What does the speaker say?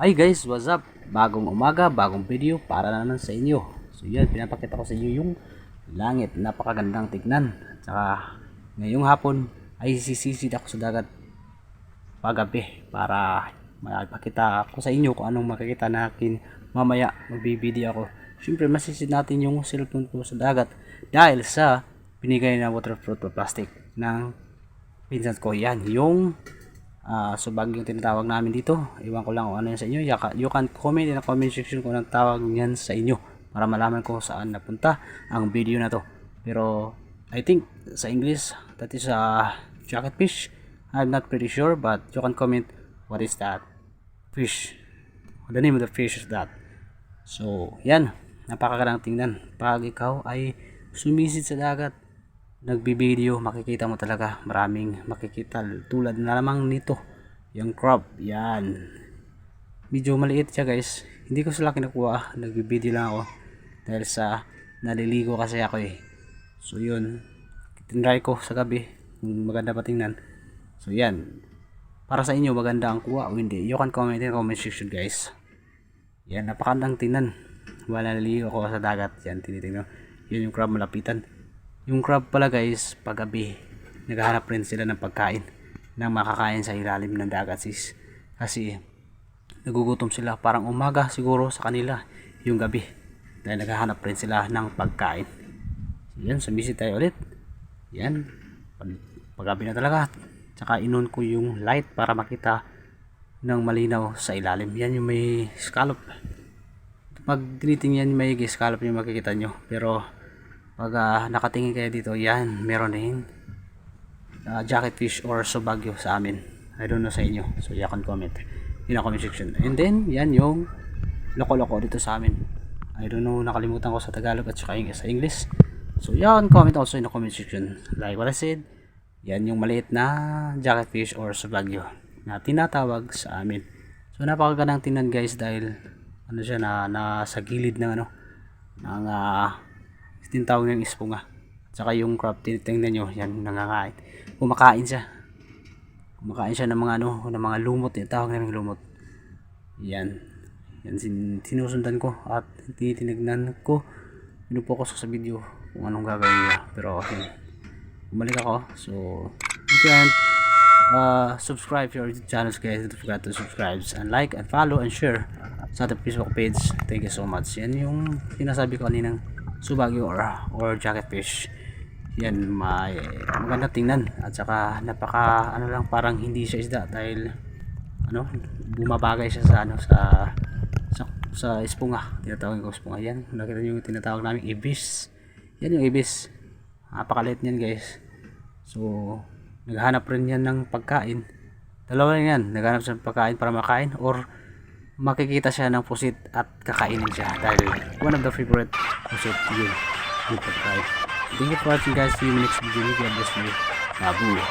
Hi guys, what's up? Bagong umaga, bagong video para na naman sa inyo. So yan, pinapakita ko sa inyo yung langit. Napakagandang tignan. At saka ngayong hapon ay sisisid ako sa dagat paggabi para makipakita ko sa inyo kung anong makikita natin mamaya magbibideo ako. Siyempre masisid natin yung cellphone ko sa dagat dahil sa binigay na waterproof plastic ng pinsan ko yan. Yung uh, subag yung tinatawag namin dito. Iwan ko lang kung ano yan sa inyo. You can comment in the comment section kung anong tawag yan sa inyo para malaman ko saan napunta ang video na to. Pero I think sa English that is a jacket fish. I'm not pretty sure but you can comment what is that fish. The name of the fish is that. So, yan. Napakagandang tingnan. Pag ikaw ay sumisid sa dagat, nagbibideo, makikita mo talaga. Maraming makikita. Tulad na lamang nito yung crop. Yan. Medyo maliit siya guys. Hindi ko sila kinukuha. Nagbibideo lang ako. Dahil sa naliligo kasi ako eh. So yun. Tinry ko sa gabi. Kung maganda pa tingnan. So yan. Para sa inyo maganda ang kuha o hindi you can comment in comment section guys. Yan napakandang tingnan. Wala naliligo ako sa dagat. Yan tinitingnan. Yun yung crab malapitan yung crab pala guys, paggabi, naghahanap rin sila ng pagkain ng makakain sa ilalim ng dagat sis. Kasi nagugutom sila parang umaga siguro sa kanila yung gabi. Dahil naghahanap rin sila ng pagkain. So, yan, sumisit tayo ulit. Yan, pag, paggabi na talaga. Tsaka inon ko yung light para makita ng malinaw sa ilalim. Yan yung may scallop. Pag tinitingnan yan may scallop yung makikita nyo. Pero pag uh, nakatingin kayo dito. Yan meron din. Uh, jacket fish or subagyo sa amin. I don't know sa inyo. So you can comment. In the comment section. And then yan yung loko-loko dito sa amin. I don't know nakalimutan ko sa Tagalog at saka sa English. So you can comment also in the comment section. Like what I said yan yung maliit na jacket fish or subagyo na tinatawag sa amin. So napakagandang tingnan guys dahil ano siya na nasa gilid ng ano ng uh, tinatawag ng ispunga. Tsaka yung crab, tinitingnan nyo, yan, nangakain. Kumakain siya. Kumakain siya ng mga ano, ng mga lumot, tinatawag namin lumot. Yan. Yan, sin sinusundan ko at titinignan ko. Pinupokus ko sa video kung anong gagawin niya. Pero, yun. Bumalik ako. So, you uh, subscribe to our channels guys. Don't forget to subscribe and like and follow and share sa ating Facebook page. Thank you so much. Yan yung sinasabi ko kaninang subagyo or, or jacket fish yan may maganda tingnan. At saka napaka ano lang parang hindi siya isda dahil ano bumabagay siya sa ano sa sa, sa espunga. Tinatawag ko espunga. Yan nakita niyo tinatawag namin ibis. Yan yung ibis. Napakaliit niyan guys. So naghahanap rin yan ng pagkain. Dalawa lang yan. Naghahanap siya ng pagkain para makain or makikita siya ng pusit at kakainin siya dahil one of the favorite pusit yun yung pagkain. Thank you for watching guys. See you next video. God bless you. Mabuhay